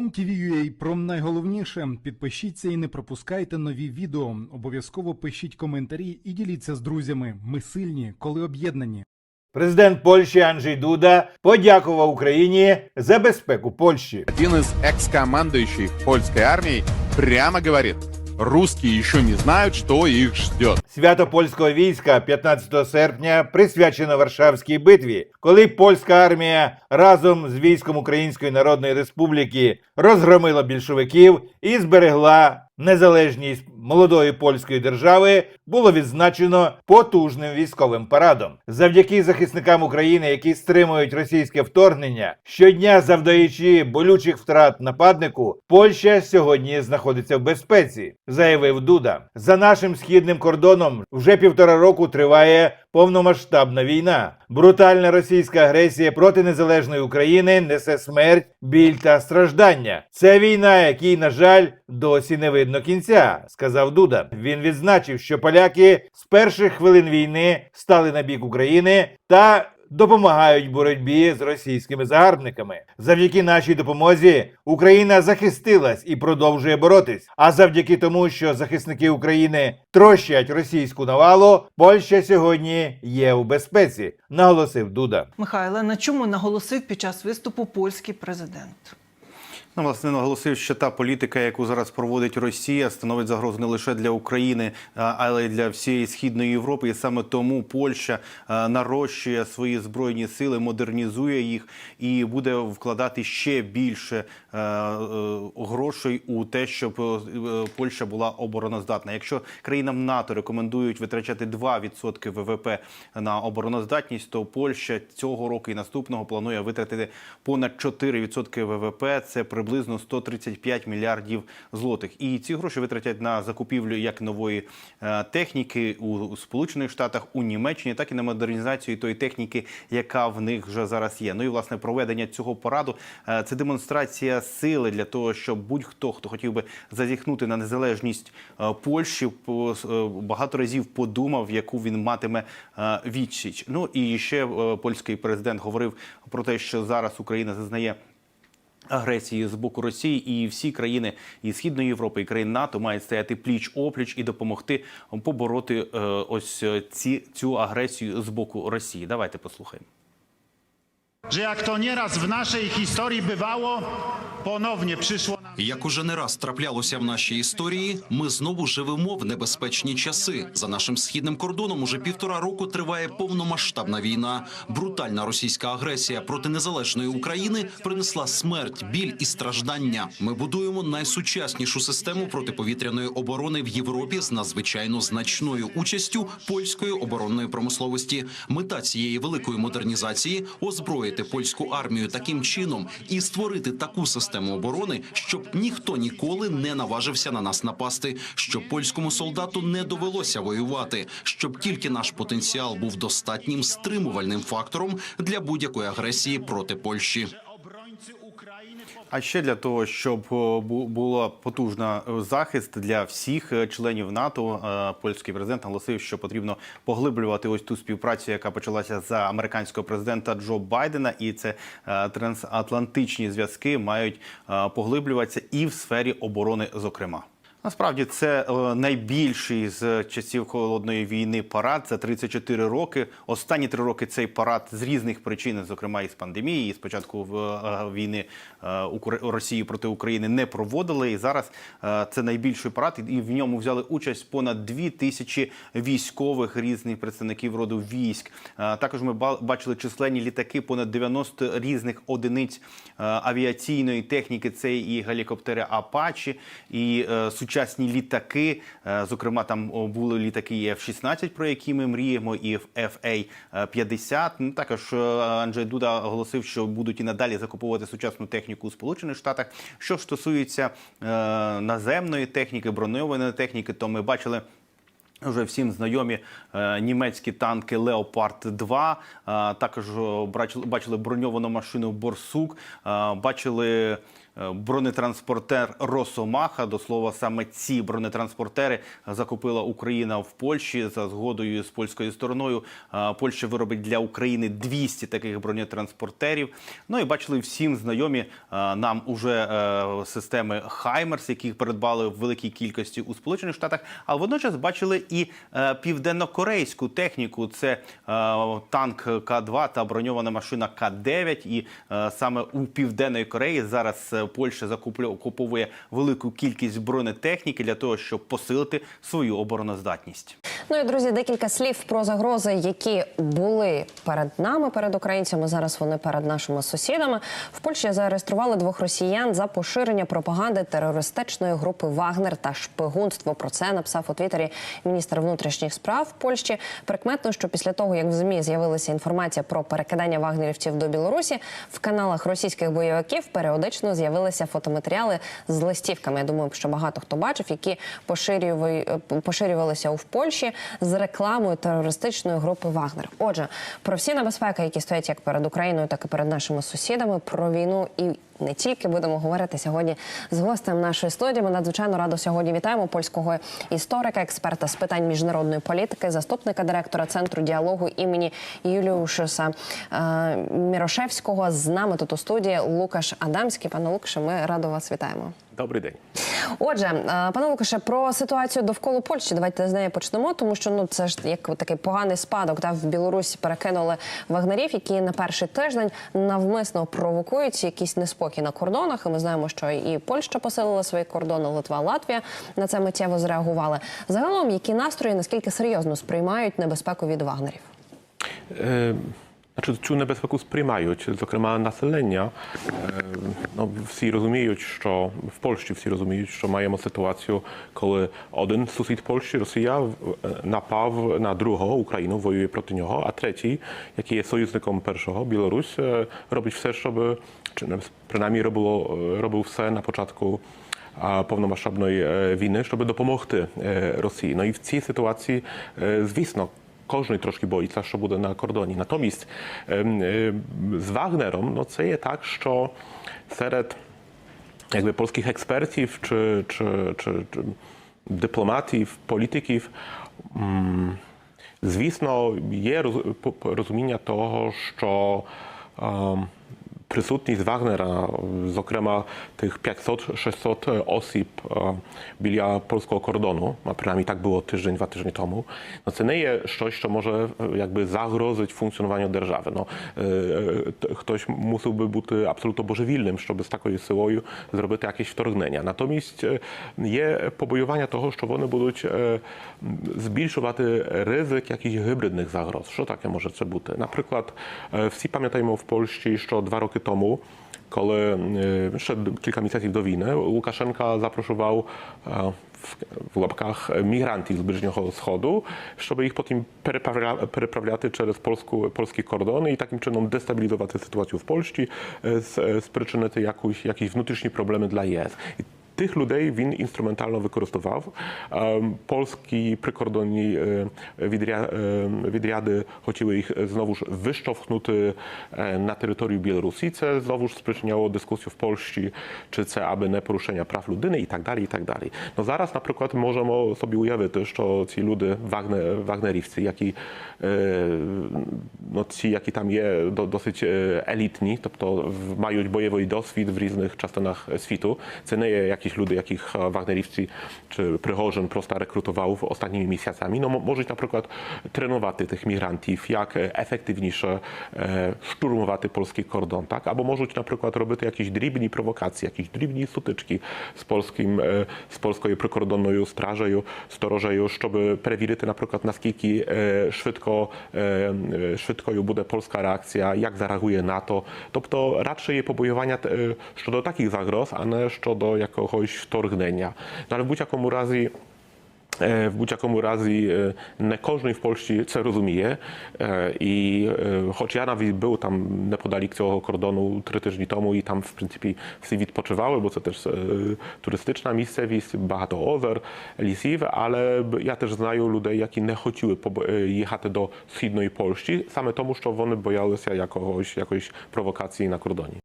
OMTV.ua про найголовніше. Підпишіться і не пропускайте нові відео. Обов'язково пишіть коментарі і діліться з друзями. Ми сильні, коли об'єднані. Президент Польщі Анджей Дуда подякував Україні за безпеку Польщі. Один із екс командуючих польської армії прямо говорит, русские еще не знают, что их ждет. Свято польського війська 15 серпня присвячено Варшавській битві, коли польська армія разом з військом Української Народної Республіки розгромила більшовиків і зберегла незалежність молодої польської держави, було відзначено потужним військовим парадом. Завдяки захисникам України, які стримують російське вторгнення, щодня завдаючи болючих втрат нападнику, Польща сьогодні знаходиться в безпеці, заявив Дуда. За нашим східним кордоном вже півтора року триває повномасштабна війна. Брутальна російська агресія проти незалежної України несе смерть, біль та страждання. Це війна, якій, на жаль, досі не видно кінця, сказав Дуда. Він відзначив, що поляки з перших хвилин війни стали на бік України та допомагають боротьбі з російськими загарбниками. Завдяки нашій допомозі Україна захистилась і продовжує боротись. А завдяки тому, що захисники України трощать російську навалу, Польща сьогодні є у безпеці, наголосив Дуда. Михайле, на чому наголосив під час виступу польський президент? Ну, власне, наголосив, що та політика, яку зараз проводить Росія, становить загрозу не лише для України, але й для всієї східної Європи. І саме тому Польща нарощує свої збройні сили, модернізує їх і буде вкладати ще більше е, грошей у те, щоб е, Польща була обороноздатна. Якщо країнам НАТО рекомендують витрачати 2% ВВП на обороноздатність, то Польща цього року і наступного планує витратити понад 4% ВВП. Це приблизно 135 мільярдів злотих. І ці гроші витратять на закупівлю як нової е, техніки у Сполучених Штатах, у Німеччині, так і на модернізацію тої техніки, яка в них вже зараз є. Ну і власне проведення цього параду е, це демонстрація сили для того, щоб будь-хто, хто хотів би зазіхнути на незалежність е, Польщі, по- багато разів подумав, яку він матиме відсіч. Ну і ще польський президент говорив про те, що зараз Україна зазнає. Агресії з боку Росії і всі країни і Східної Європи, і країн НАТО мають стояти пліч опліч і допомогти побороти е, ось е, ці цю агресію з боку Росії. Давайте послухаємо. że jak to nieraz w naszej historii bywało, ponownie nam. Як уже не раз траплялося в нашій історії, ми знову живемо в небезпечні часи. За нашим східним кордоном уже півтора року триває повномасштабна війна. Брутальна російська агресія проти незалежної України принесла смерть, біль і страждання. Ми будуємо найсучаснішу систему протиповітряної оборони в Європі з надзвичайно значною участю польської оборонної промисловості. Мета цієї великої модернізації озброїти польську армію таким чином і створити таку систему оборони, щоб ніхто ніколи не наважився на нас напасти, щоб польському солдату не довелося воювати, щоб тільки наш потенціал був достатнім стримувальним фактором для будь-якої агресії проти Польщі. А ще для того, щоб е, була потужна е, захист для всіх е, членів НАТО, польський президент наголосив, що потрібно поглиблювати ось ту співпрацю, яка почалася за американського президента Джо Байдена, і це трансатлантичні зв'язки мають поглиблюватися і в сфері оборони, зокрема. Насправді це е, найбільший з часів холодної війни парад за 34 роки. Останні три роки цей парад з різних причин, зокрема із пандемії, і спочатку е, війни е, Росії проти України не проводили. І зараз це найбільший парад, і в ньому взяли участь понад дві тисячі військових різних представників роду військ. Також ми бачили численні літаки, понад 90 різних одиниць авіаційної техніки. Це і гелікоптери Апачі, і е, сучасні літаки. Е, Зокрема, там були літаки і F-16, про які ми мріємо, і FA-50. Ну, також е, Анджей Дуда оголосив, що будуть і надалі закуповувати сучасну техніку у Сполучених Штатах. Що ж стосується е, наземної техніки, броньованої техніки, то ми бачили. Вже всім знайомі німецькі танки Леопард 2 е, Також бачили, броньовану машину Борсук, бачили бронетранспортер Росомаха. До слова, саме ці бронетранспортери закупила Україна в Польщі за згодою з польською стороною. Е, Польща виробить для України 200 таких бронетранспортерів. Ну і бачили всім знайомі е, нам уже е, системи Хаймерс, яких передбали в великій кількості у Сполучених Штатах. А водночас бачили і е, південно-корейську техніку. Це е, танк К-2 та броньована машина К-9. І е, саме у південної Кореї зараз е, Польща закуплю- куповує велику кількість бронетехніки для того, щоб посилити свою обороноздатність. Ну і друзі, декілька слів про загрози, які були перед нами, перед українцями. Зараз вони перед нашими сусідами. В Польщі зареєстрували двох росіян за поширення пропаганди терористичної групи Вагнер та шпигунство. Про це написав у Твіттері міністр внутрішніх справ Польщі. Прикметно, що після того, як в змі з'явилася інформація про перекидання вагнерівців до Білорусі, в каналах російських бойовиків періодично з'явилися фотоматеріали з листівками. Я думаю, що багато хто бачив, які поширювали- поширювалися в Польщі з рекламою терористичної групи Вагнер. Отже, про всі небезпеки, які стоять як перед Україною, так і перед нашими сусідами, про війну і. Не тільки будемо говорити сьогодні з гостем нашої студії. Ми надзвичайно радо сьогодні вітаємо польського історика, експерта з питань міжнародної політики, заступника директора центру діалогу імені Юліушуса е, Мірошевського. З нами тут у студії Лукаш Адамський. Пане Лукаше, ми радо вас вітаємо. Добрий день. Отже, пане Лукаше, про ситуацію довкола Польщі. Давайте з неї почнемо, тому що ну це ж як такий поганий спадок. Та в Білорусі перекинули вагнерів, які на перший тиждень навмисно провокують якийсь неспокій на кордонах. І ми знаємо, що і Польща посилила свої кордони, Литва, Латвія на це миттєво зреагували. Загалом, які настрої наскільки серйозно сприймають небезпеку від вагнерів? Е, Значить, цю небезпеку сприймають, зокрема населення. Ну, всі розуміють, що в Польщі всі розуміють, що маємо ситуацію, коли один сусід Польщі, Росія, напав на другого Україну, воює проти нього, а третій, який є союзником першого, Білорусь, робить все, щоб чи принаймні робило, робив все на початку повномасштабної війни, щоб допомогти Росії. Ну і в цій ситуації, звісно, Кожен трошки боїться, що буде на кордоні. Натомість ем, е, з Вагнером ну, це є так, що серед якби polskich експертів чи, чи, чи, чи дипломатів, політиків, м, звісно, є роз- по- по- розуміння того, що ем, присутність Вагнера, зокрема тих 500-600 осіб е, біля польського кордону, а принаймні так було тиждень, два тижні тому, no це не є щось, що може е, якби загрозить функціонуванню держави. No, е, е, т- хтось мусив би бути абсолютно божевільним, щоб з такою силою зробити якесь вторгнення. Натомість е, є побоювання того, що вони будуть е, м, збільшувати ризик jakichś гібридних загроз. Що таке може це бути? Наприклад, е, всі пам'ятаємо в Польщі, що два роки тому, коли е, ще кілька місяців до війни, Łukaszenka zaproszował e, w, w łapkach migrantów z Bliźniego Wschodu, żeby ich potem переправля- переправляти через польську, польські кордони і таким чином дестабілізувати ситуацію в Польщі, е, з- е, спричинити якусь, якісь внутрішні проблеми для ЄС. І Тих людей він інструментально використовував. Ем, Польські прикордонні е, відря- е, відряди хотіли їх знову ж виштовхнути е, на територію Білорусі. Це знову ж спричиняło дискусію в Польщі, чи це аби не порушення прав людини і так далі. і так далі. Ну зараз, наприклад, можемо собі уявити, що ці люди, вагне, вагнерівці, які, е, ну, ці, які там є до, досить е, елітні, тобто в- мають бойовий досвід в різних частинах світу. Це не є jakieś люди, яких e, wagnerівці czy Prigozhin просто rekrutował w ostatnimi miesiącami, no mo- можуть, наприклад, тренувати тих мігрантів, як е, ефективніше е, штурмувати польський кордон, так? Або можуть, наприклад, робити якісь дрібні провокації, якісь дрібні сутички з польським, е, з польською прикордонною стражею, сторожею, щоб перевірити, наприклад, наскільки е, швидко, е, е, швидкою буде польська реакція, як zareaguje na to. Тобто радше є побоювання е, щодо таких загроз, а не щодо якогось вторгнення. No, ale w будь-якому разі Е, В будь-якому разі е, не кожен в Польщі це розуміє. Е, І е, хоч я навіть був там неподалік цього кордону три тижні тому і там, в принципі, всі відпочивали, бо це теж е, туристична місцевість, багато озер, лісів, але б- я теж знаю людей, які не хотіли побо- е, їхати до східної Польщі, саме тому,